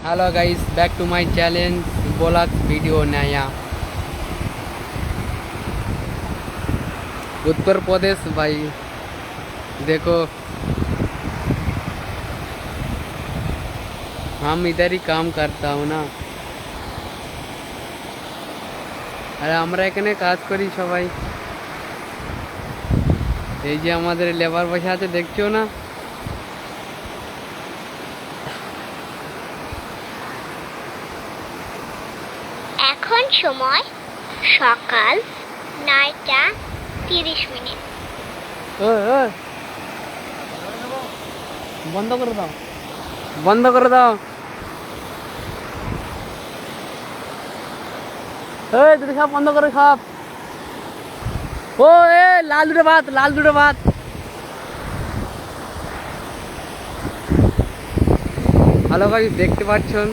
hello guys back to my challenge बोला video नया उत्तर प्रदेश भाई देखो हम इधर ही काम करता हूँ না আর আমরা এখানে কাজ করি সবাই এই যে আমাদের লেবার বসে আছে দেখছো না এখন সময় সকাল নয়টা তিরিশ মিনিট। বন্ধ করে দাও। বন্ধ করে দাও। এই সব বন্ধ করে খাপ ও, এ, লাল দুটো ভাত, লাল দুটো ভাত। দেখতে পাচ্ছেন।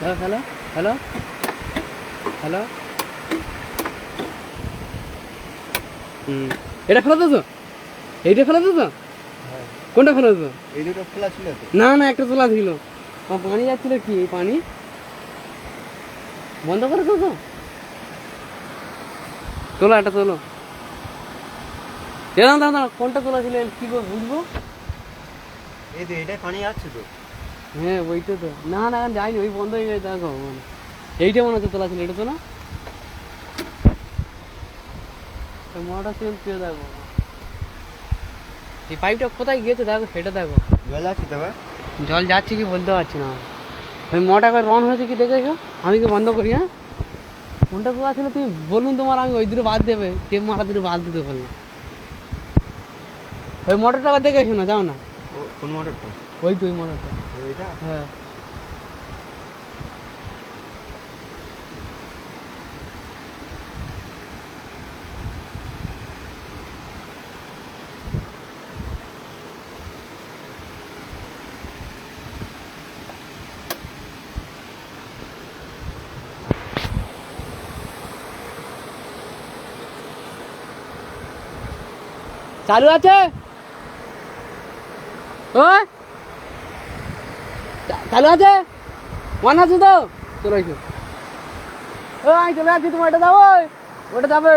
Hello hello hello hello. হুম এটা ফেলে তো এইটা ফেলে তো কোনটা ফেলে তো এই দুটো খোলা ছিল না না একটা তোলা ছিল। পানি যাচ্ছিল কি এই পানি? বন্ধ করে তো তোলো একটা তোলো দাঁড়া দাঁড়া কোনটা তোলা ছিল কি বুঝব? এই তো এটা পানি আছে তো। হ্যাঁ ওইটা তো। না না যাইনি ওই বন্ধ হয়ে গেছে দেখো এইটা মনে হচ্ছে তোলা ছিল এটা তো না? মোটর চেঞ্জ করে দেখো। এই পাইপটা কোথায় গিয়েছে দেখো সেটা দেখো। জল আছে তবে জল যাচ্ছে কি বলতে পারছি না। ওই মোটা করে রন হয়েছে কি দেখেছ? আমি কি বন্ধ করি হ্যাঁ? কোনটা কোথা ছিল তুমি বলুন তোমার আমি ওই দুটো বাদ দেবে টেপ মারা দুটো বাদ দিতে বললাম ওই মোটরটা দেখেছ না যাও না। কোন মোটরটা ওই তো ওই মোটরটা এইটা হ্যাঁ চালু আছে ওই চা- চালু আছে মন আছে তো চলো এসো ও আমি চলে যাচ্ছি তোমার এটা দাও ওই ওটা যাবে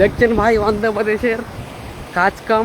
দেখছেন ভাই অন্ধ্রপ্রদেশের কাজ কাম